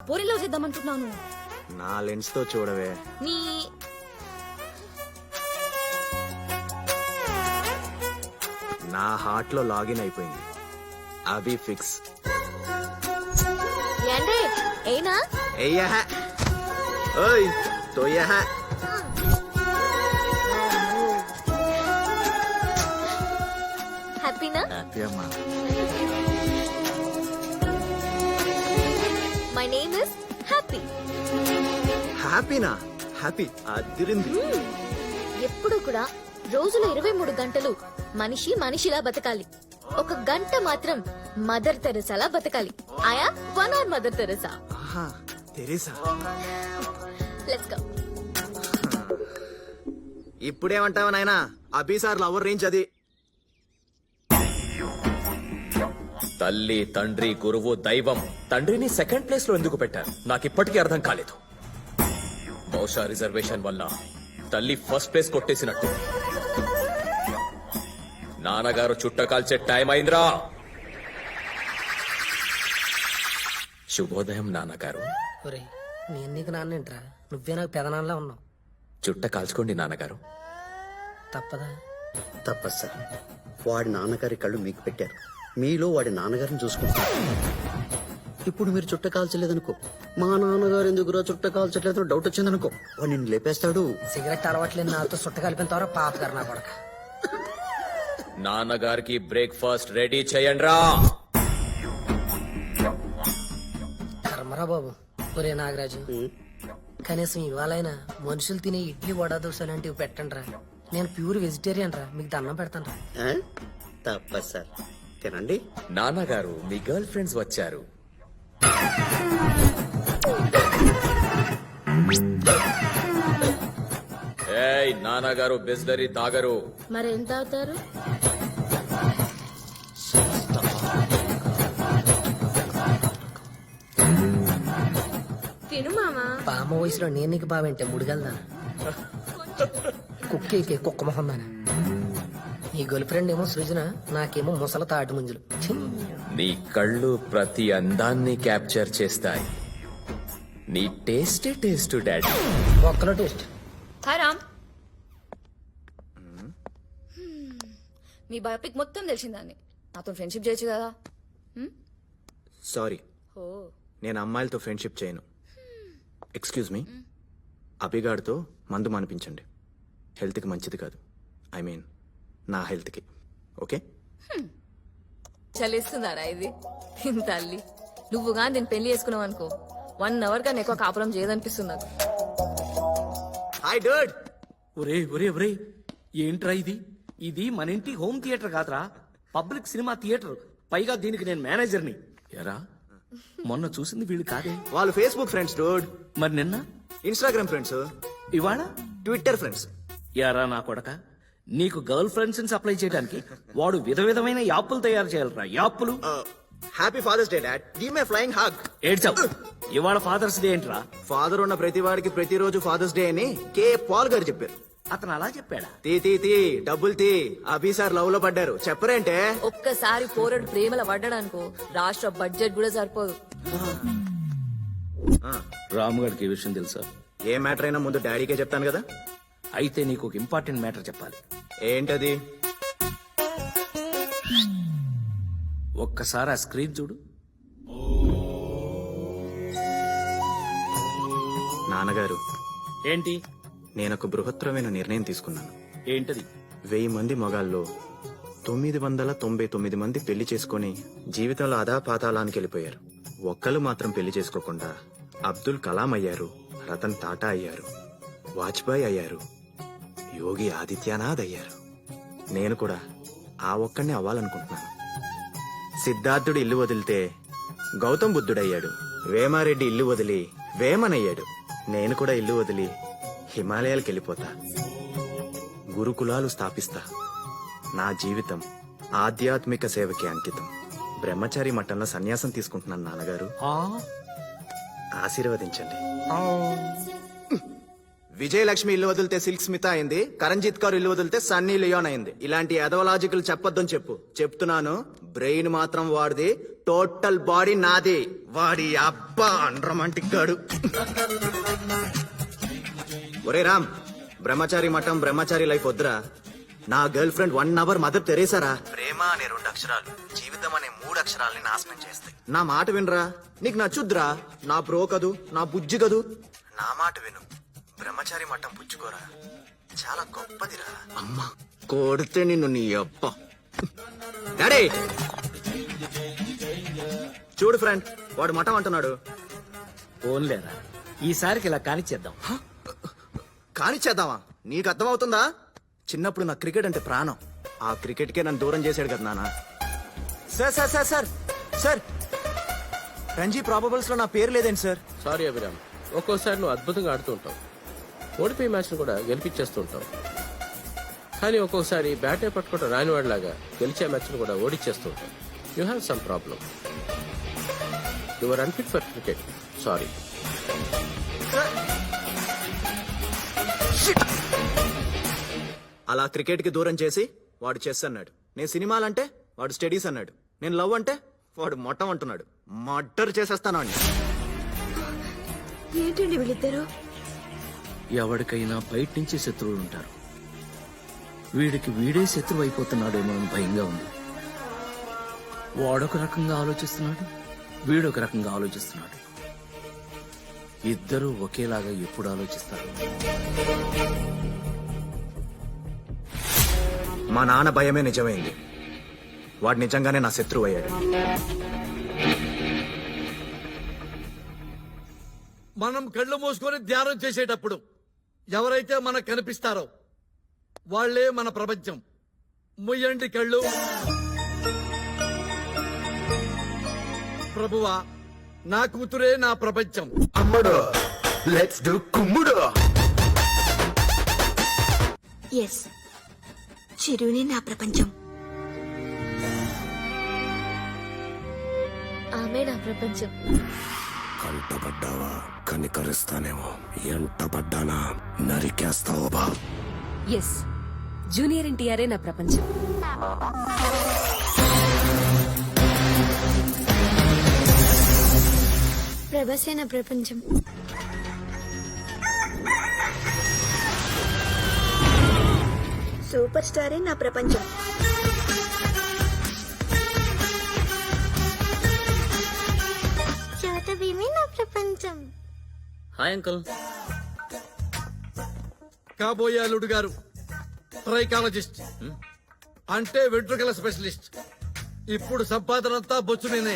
పూరిలో చేద్దామనుకుంటున్నాను నా లెన్స్తో చూడవే. నీ నా హార్ట్లో లాగిన్ అయిపోయింది. అవి ఫిక్స్. ఏంటే? ఏనా? ఎయ్యహ ఓయ్ తోయహ హ్యాపీనా? హ్యాపీ అమ్మా. మై నేమ్ ఇస్ హ్యాపీ హ్యాపీనా హ్యాపీ అదిరింది. ఎప్పుడు కూడా రోజులో ఇరవై మూడు గంటలు మనిషి మనిషిలా బతకాలి. ఒక గంట మాత్రం మదర్ తెరసాలా బతకాలి. ఆయా వన్ అవర్ మదర్ తెరసా ఆహా తెరీసా. లెట్స్ గో ఇప్పుడేమంటావు నాయనా? అభి సార్ లవర్ రేంజ్ అది. తల్లి తండ్రి గురువు దైవం. తండ్రిని సెకండ్ ప్లేస్లో ఎందుకు పెట్టారు? నాకు ఇప్పటికీ అర్థం కాలేదు. బహుశా రిజర్వేషన్ వల్ల తల్లి ఫస్ట్ ప్లేస్ కొట్టేసినట్టు. నాన్నగారు చుట్ట కాల్చే టైం అయిందిరా. శుభోదయం నాన్నగారు. ఒరే నేను నీకు నాన్నేంట్రా నువ్వే నాకు పెదనాన్నలా ఉన్నావు. చుట్ట కాల్చుకోండి నాన్నగారు. తప్పదా? తప్పదు సార్. వాడి నాన్నగారి కళ్ళు మీకు పెట్టారు. మీలో వాడి నాన్నగారిని చూసుకుంటారు ఇప్పుడు మీరు చుట్ట కాల్చలేదనుకో. మా నాన్నగారు ఎందుకురా చుట్ట కాల్చట్లేదు డౌట్ వచ్చిందనుకో. వాడు నిన్ను లేపేస్తాడు. సిగరెట్ అలవాట్లేదు నాతో సుట్ట కలిపిన తర్వాత పాప గారు నా కొడక. నాన్నగారికి బ్రేక్ఫాస్ట్ రెడీ చేయండి కర్మరా బాబు. ఒరే నాగరాజు. కనీసం ఇవాళైనా మనుషులు తినే ఇడ్లీ వడ దోశ లాంటివి పెట్టండి రా నేను ప్యూర్ వెజిటేరియన్ రా మీకు దండం పెడతాను రా ఆ? తప్పదు సార్. తినండి నాన్నగారు మీ గర్ల్ ఫ్రెండ్స్ వచ్చారు. ఏయ్ నాన్నగారు బిస్లరీ తాగరు. మరేం తాగుతారు తిను మామా. బామ్మ వయసులో నేను నీకు బావేంటే ముడిగలదా కుక్కేకే కుక్క మొహం దానా నీ గర్ల్ ఫ్రెండ్ ఏమో సృజన నాకేమో ముసల తాటి ముంజులు! నీ కళ్ళు ప్రతి అందాన్ని క్యాప్చర్ చేస్తాయి. నీ టేస్టే టేస్ట్ డాడీ. ఒక్కలో టేస్ట్. హాయ్ రామ్. మీ బయోపిక్ మొత్తం తెలిసిందాన్ని. నాతో ఫ్రెండ్షిప్ చేయొచ్చు కదా. Sorry oh. నేను అమ్మాయిలతో ఫ్రెండ్షిప్ చేయను. ఎక్స్క్యూజ్ మీ అభిగాడితో మందు మానిపించండి. హెల్త్కి మంచిది కాదు. ఐ మీన్ నా హెల్త్కి. ఓకే? చలిస్తుందారా ఇది? దీని తల్లి. నువ్వు కానీ దీన్ని పెళ్ళి చేసుకున్నావు అనుకో వన్ అవర్ కన్నా ఎక్కువ కాపురం చేయదనిపిస్తుంది నాకు. హాయ్ డర్డ్! ఒరే ఒరే ఒరే ఏంట్రా ఇది? ఇది మన ఇంటి హోమ్ థియేటర్ కాదురా. Public cinema theatre. పైగా దీనికి నేను మేనేజర్ని. ఎరా? మొన్న చూసింది వీళ్ళు కాదే? వాళ్ళు ఫేస్బుక్ ఫ్రెండ్స్ డోడ్ మరి నిన్న? Instagram friends. ఇవాళ? Twitter friends. యారా నా కొడక? నీకు గర్ల్ ఫ్రెండ్స్ని సప్లై చేయడానికి వాడు విధ విధమైన యాప్పులు తయారు చేయాలరా. యాప్పులు happy father's day dad. Give my flying hug. ఏడ్చావు. ఇవాళ ఫాదర్స్ డే ఏంట్రా? ఫాదర్ ఉన్న ప్రతి వాడికి ప్రతిరోజు ఫాదర్స్ డే అని కే పాల్ గారు చెప్పారు. అతను అలా చెప్పాడా? తీ తీ తీ డబ్బులు తీ. అభి సార్ లవ్లో పడ్డారు. చెప్పరేంటే? ఒక్కసారి పోరడు ప్రేమల పడ్డాడనుకో రాష్ట్ర బడ్జెట్ కూడా సరిపోదు. రాముగారికి ఈ విషయం తెలుసా? ఏ మ్యాటర్ అయినా ముందు డాడీకే చెప్తాను కదా? అయితే నీకు ఒక ఇంపార్టెంట్ మ్యాటర్ చెప్పాలి. ఏంటది? ఒక్కసారి ఆ స్క్రీన్ చూడు. నాన్నగారు ఏంటి? నేనొక బృహత్తరమైన నిర్ణయం తీసుకున్నాను. ఏంటది? వెయ్యి మంది మొగాల్లో తొమ్మిది వందల తొంభై తొమ్మిది మంది పెళ్ళి చేసుకుని జీవితంలో అదా పాతాళానికి వెళ్ళిపోయారు. ఒక్కరు మాత్రం పెళ్ళి చేసుకోకుండా అబ్దుల్ కలాం అయ్యారు రతన్ టాటా అయ్యారు వాజ్పేయి అయ్యారు యోగి ఆదిత్యనాథ్ అయ్యారు. నేను కూడా ఆ ఒక్కడిని అవ్వాలనుకుంటున్నాను. సిద్ధార్థుడు ఇల్లు వదిలితే గౌతమ్ బుద్ధుడయ్యాడు. వేమారెడ్డి ఇల్లు వదిలి వేమనయ్యాడు నేను కూడా ఇల్లు వదిలి హిమాలయాలకు వెళ్ళిపోతా. గురుకులాలు స్థాపిస్తా. నా జీవితం ఆధ్యాత్మిక సేవకి అంకితం. బ్రహ్మచారి మఠంలో సన్యాసం తీసుకుంటున్నాను నాన్నగారు. ఆశీర్వదించండి. విజయలక్ష్మి ఇల్లు వదిలితే సిల్క్ స్మిత అయింది కరణ్జిత్ కౌర్ ఇల్లు వదిలితే సన్నీ లియోన్ అయింది. ఇలాంటి ఎదవలాజికల్ చెప్పొద్దని చెప్పు. చెప్తున్నాను బ్రెయిన్ మాత్రం వాడిది టోటల్ బాడీ నాదే. వాడి అబ్బా రొమాంటిక్ గాడు. ఒరే రామ్ బ్రహ్మచారి మఠం బ్రహ్మచారి లైఫ్ వద్దురా. నా girlfriend one hour mother తెరేసారా ప్రేమ అనే రెండు అక్షరాలు జీవితం అనే మూడు అక్షరాల్ని నాశనం చేస్తాయి. నా మాట వినరా? నీకు నచ్చుద్రా నా బ్రో కదూ? నా బుజ్జి కదూ? నా మాట విను. బ్రహ్మచారి మఠం పుచ్చుకోరా. చాలా గొప్పదిరా. అమ్మా కొడితే నిన్ను నీ అప్ప. డాడీ! చూడు ఫ్రెండ్ వాడు మఠం అంటున్నాడు. ఓన్లేరా ఈసారికి ఇలా కానిచ్చేద్దాం. కానిచ్చేద్దామా? నీకు అర్థమవుతుందా? చిన్నప్పుడు నా క్రికెట్ అంటే ప్రాణం. ఆ క్రికెట్కే నన్ను దూరం చేశాడు కదా నాన్న. Sir sir sir sir sir. Ranji ప్రాబబుల్స్లో నా పేరు లేదేంటి సార్. సారీ అభిరామ్ ఒక్కోసారి నువ్వు అద్భుతంగా ఆడుతూ ఉంటావు. ఓడిపోయే మ్యాచ్ కూడా గెలిపించేస్తూ ఉంటావు కానీ ఒక్కొక్కసారి బ్యాటే పట్టుకుంటూ రానివాడిలాగా గెలిచే మ్యాచ్ కూడా ఓడిచ్చేస్తూ ఉంటావు you have some problem your unfit for cricket sorry అలా క్రికెట్కి దూరం చేసి వాడు చెస్ అన్నాడు. నేను సినిమాలంటే వాడు స్టడీస్ అన్నాడు. నేను లవ్ అంటే వాడు మొట్టం అంటున్నాడు. మర్డర్ చేసేస్తాను అండి ఏంటండి వీళ్ళిద్దరు? ఎవరికైనా బయట నుంచి శత్రువులు ఉంటారు. వీడికి వీడే శత్రువు అయిపోతున్నాడేమో అని భయంగా ఉంది. వాడొక రకంగా ఆలోచిస్తున్నాడు వీడొక రకంగా ఆలోచిస్తున్నాడు. ఇద్దరూ ఒకేలాగా ఎప్పుడు ఆలోచిస్తారు? మా నాన్న భయమే నిజమైంది. వాడు నిజంగానే నా శత్రువు అయ్యాడు. మనం కళ్ళు మూసుకొని ధ్యానం చేసేటప్పుడు ఎవరైతే మనకు కనిపిస్తారో వాళ్ళే మన ప్రపంచం. ముయ్యండి కళ్ళు. ప్రభువా నా కూతురే నా ప్రపంచం. అమ్మడు లెట్స్ డు కుమ్ముడు. ఎస్ చిరుని నా ప్రపంచం. ఆమె నా ప్రపంచం. కంటపడ్డావా కనికరిస్తానేమో. ఎంటపడ్డానా నరికేస్తావో బా? ఎస్ జూనియర్ ఎన్టీఆరే నా ప్రపంచం ప్రభాసే నా ప్రపంచం. సూపర్ స్టారే నా ప్రపంచం. హాయ్ అంకుల్ కాబోయే అల్లుడు గారు ట్రైకాలజిస్ట్. అంటే వెంట్రుకల స్పెషలిస్ట్. ఇప్పుడు సంపాదనంతా బొచ్చు నేనే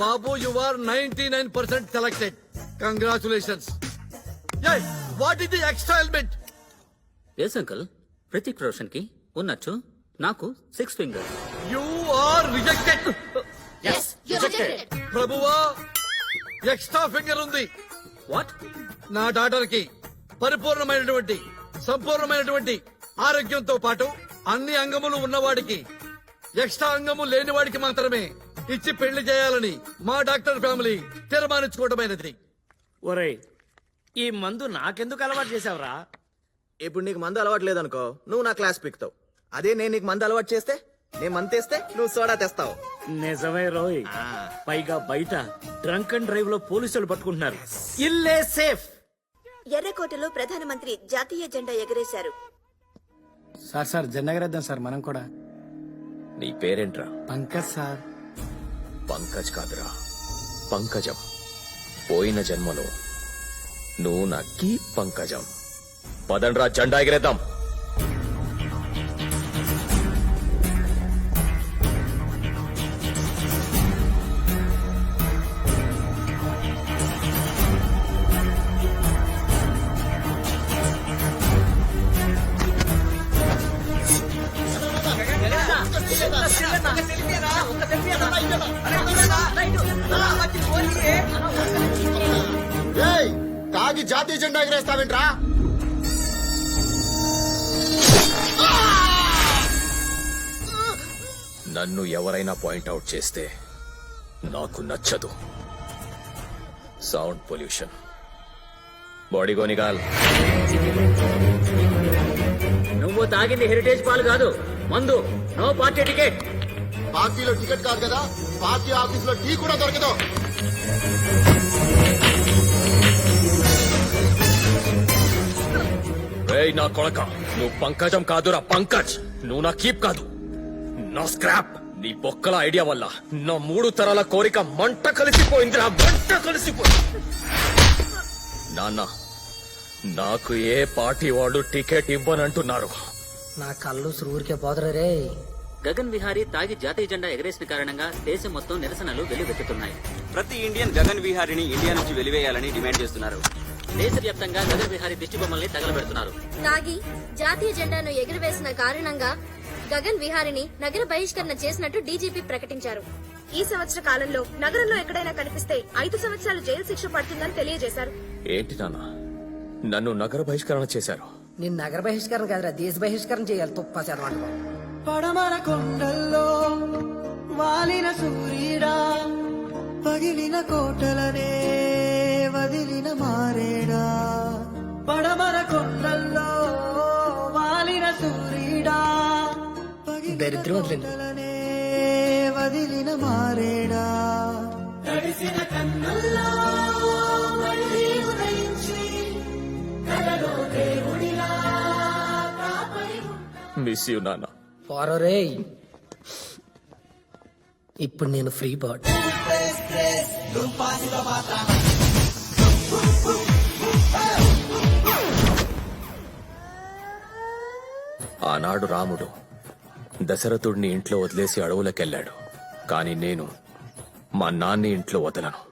బాబు you are ninety nine percent selected congratulations what is the extra element yes uncle Pratik రోషన్కి ఉన్నట్టు నాకు six finger you are rejected ప్రభువా ఎక్స్ట్రా ఫింగర్ ఉంది. వాట్ నా డాటర్కి పరిపూర్ణమైనటువంటి సంపూర్ణమైనటువంటి ఆరోగ్యంతో పాటు అన్ని అంగములు ఉన్నవాడికి ఎక్స్ట్రా అంగము లేని వాడికి మాత్రమే ఇచ్చి పెళ్ళి చేయాలని మా డాక్టర్ ఫ్యామిలీ తీర్మానించుకోవడమైనది ఒరేయ్ ఈ మందు నాకెందుకు అలవాటు చేసావురా ఇప్పుడు నీకు మందు అలవాటు లేదనుకో నువ్వు నా క్లాస్ పిక్తావు. అదే నేను నీకు మందు అలవాటు చేస్తే? నేను మందు తెస్తే నువ్వు సోడా తెస్తావు. నిజమే రోయ్. పైగా బయట డ్రంక్ అండ్ డ్రైవ్లో పోలీసులు పట్టుకుంటున్నారు. ఇల్లే సేఫ్. ఎర్రకోటలో ప్రధానమంత్రి జాతీయ జెండా ఎగరేశారు. సార్ సార్ జెండగరేద్దాం సార్ మనం కూడా. నీ పేరేంట్రా? పంకజ్ సార్. పంకజ్ కాదురా. పంకజం. పోయిన జన్మలో నువ్వు నా కీ పంకజం. పదండ్రా జెండా ఎగిరేద్దాం. ఎగరేస్తావేంట్రా నన్ను ఎవరైనా పాయింట్అవుట్ చేస్తే నాకు నచ్చదు. Sound pollution. బాడీ గోనిగాల్ నువ్వు తాగింది హెరిటేజ్ పాలు కాదు. మందు నో పార్టీ టికెట్. పార్టీలో టికెట్ కాదు కదా పార్టీ ఆఫీస్లో టీ కూడా దొరకదు. రేయ్ నా కొడక. నువ్వు పంకజం కాదురా పంకజ్. నువ్వు నా కీప్ కాదు. నా స్క్రాప్. నీ బొక్కల ఐడియా వల్ల నా మూడు తరాల కోరిక మంట కలిసిపోయిందిరా మంట కలిసిపోయింది. నాన్న నాకు ఏ పార్టీ వాళ్ళు టికెట్ ఇవ్వనంటున్నారు? నా కళ్ళు సూరికే పోదరు రే. గగన్ విహారీ తాగి జాతీయ జెండా ఎగరేసిన కారణంగా దేశం మొత్తం నిరసనలు వెల్లువెత్తుతున్నాయి. ప్రతి ఇండియన్ గగన్ విహారిని ఇండియా నుంచి వెలివేయాలని డిమాండ్ చేస్తున్నారు. దేశవ్యాప్తంగా విహారీ దిష్టి బొమ్మల్ని తగలబెడుతున్నారు. తాగి జాతీయ జెండాను ఎగురవేసిన కారణంగా గగన్ విహారిని నగర బహిష్కరణ చేసినట్టు డీజీపీ ప్రకటించారు. ఈ సంవత్సర కాలంలో నగరంలో ఎక్కడైనా కనిపిస్తే ఐదు సంవత్సరాలు జైలు శిక్ష పడుతుందని తెలియజేశారు. ఏంటి నాన్న? నన్ను నగర బహిష్కరణ చేశారు. నేను నగర బహిష్కరణ కాదురా దేశ బహిష్కరణ చేయాలి తుప్పా చదవండి పడమర కొండల్లో వాలిన సూర్యుడా పగిలిన కోటలనే వదిలింది. వదిలిన మారేడా తడిసిన కన్నుల్లో మళ్ళీ ఉదయించి కలలో దేవుడిలా కాపరి మిస్ యూ నాన్న పోరో రే. ఇప్పుడు నేను ఫ్రీ బర్డ్. ఆనాడు రాముడు దశరథుడిని ఇంట్లో వదిలేసి అడవులకెళ్ళాడు. కానీ నేను మా నాన్ని ఇంట్లో వదలను.